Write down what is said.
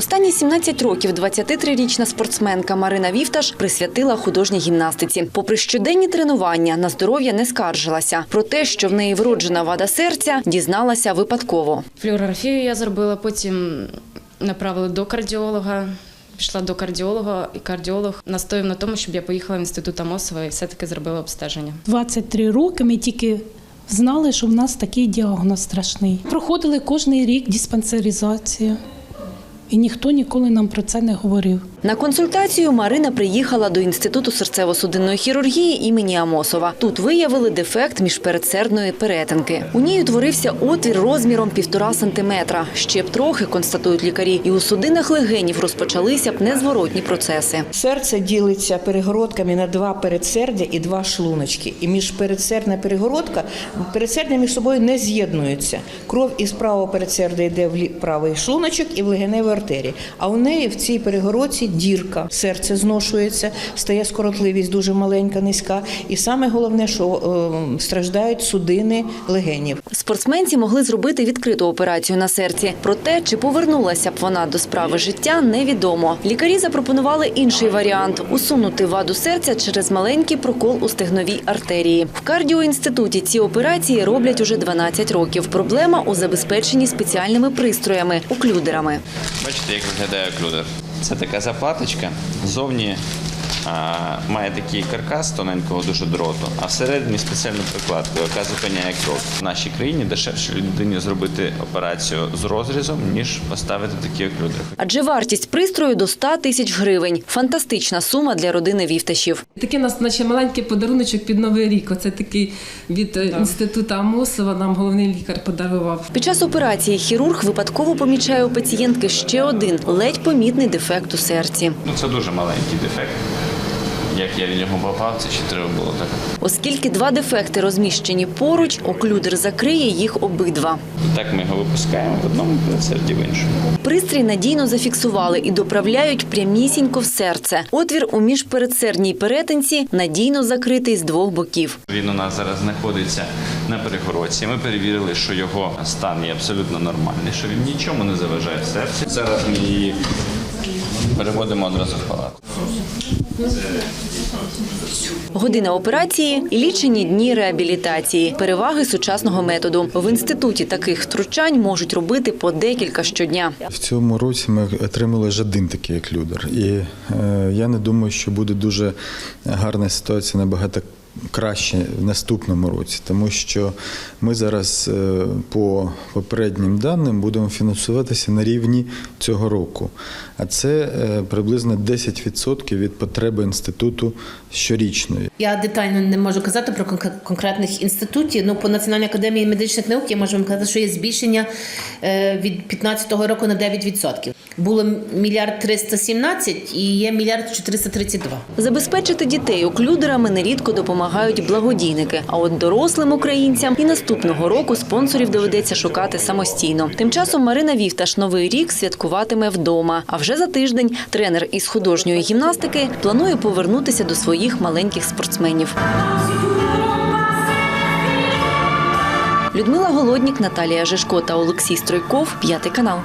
Останні 17 років 23-річна спортсменка Марина Вівташ присвятила художній гімнастиці. Попри щоденні тренування, на здоров'я не скаржилася. Про те, що в неї вроджена вада серця, дізналася випадково. Флюорографію я зробила, потім направили до кардіолога. Пішла до кардіолога, і кардіолог настояв на тому, щоб я поїхала в інститут Амосова і все-таки зробила обстеження. 23 роки ми тільки знали, що в нас такий діагноз страшний. Проходили кожен рік диспансеризацію. І ніхто ніколи нам про це не говорив. На консультацію Марина приїхала до інституту серцево-судинної хірургії імені Амосова. Тут виявили дефект міжпередсердної перетинки. У ній утворився отвір розміром півтора сантиметра. Ще б трохи констатують лікарі, і у судинах легенів розпочалися б незворотні процеси. Серце ділиться перегородками на два передсердя і два шлуночки. І міжпередсердна перегородка, передсердя між собою не з'єднуються. Кров із правого передсердя йде в правий шлуночок і в легеневу артерію. А у неї в цій перегородці дірка. Серце зношується, стає скоротливість дуже маленька, низька. І саме головне, що е, страждають судини легенів. Спортсменці могли зробити відкриту операцію на серці. Проте, чи повернулася б вона до справи життя, невідомо. Лікарі запропонували інший варіант усунути ваду серця через маленький прокол у стегновій артерії. В кардіоінституті ці операції роблять уже 12 років. Проблема у забезпеченні спеціальними пристроями оклюдерами. Бачите, як виглядає клюдер. Це така заплаточка. Ззовні а, має такий каркас тоненького дуже дроту, а всередині спеціальну прикладку, яка зупиняє кров. В нашій країні дешевше людині зробити операцію з розрізом, ніж поставити такі оклюдери. Адже вартість пристрою до 100 тисяч гривень. Фантастична сума для родини Вівташів. Такий у нас наче маленький подаруночок під Новий рік. Оце такий від е, інституту Амосова нам головний лікар подарував. Під час операції хірург випадково помічає у пацієнтки ще один ледь помітний дефект у серці. Ну це дуже маленький дефект. Як я в нього попав, це ще треба було так. Оскільки два дефекти розміщені поруч, оклюдер закриє їх обидва. Так ми його випускаємо в одному серді в іншому. Пристрій надійно зафіксували і доправляють прямісінько в серце. Отвір у міжпередсердній перетинці надійно закритий з двох боків. Він у нас зараз знаходиться на перегородці. Ми перевірили, що його стан є абсолютно нормальний, що він нічому не заважає серцю. Зараз ми її переводимо одразу в палату. Година операції і лічені дні реабілітації. Переваги сучасного методу. В інституті таких втручань можуть робити по декілька щодня. В цьому році ми отримали вже один такий еклюдер. І е, я не думаю, що буде дуже гарна ситуація набагато краще в наступному році, тому що ми зараз е, по попереднім даним будемо фінансуватися на рівні цього року. А це е, приблизно 10% від потреби інституту щорічної. Я детально не можу казати про конк- конкретних інститутів. Ну, по Національній академії медичних наук я можу вам казати, що є збільшення е, від 2015 року на 9%. Було мільярд 317 і є мільярд 432. Забезпечити дітей оклюдерами нерідко допомагають благодійники. А от дорослим українцям і наступного року спонсорів доведеться шукати самостійно. Тим часом Марина Вівташ новий рік святкуватиме вдома. А вже за тиждень тренер із художньої гімнастики планує повернутися до своїх маленьких спортсменів. Людмила Голоднік, Наталія Жишко та Олексій Стройков, п'ятий канал.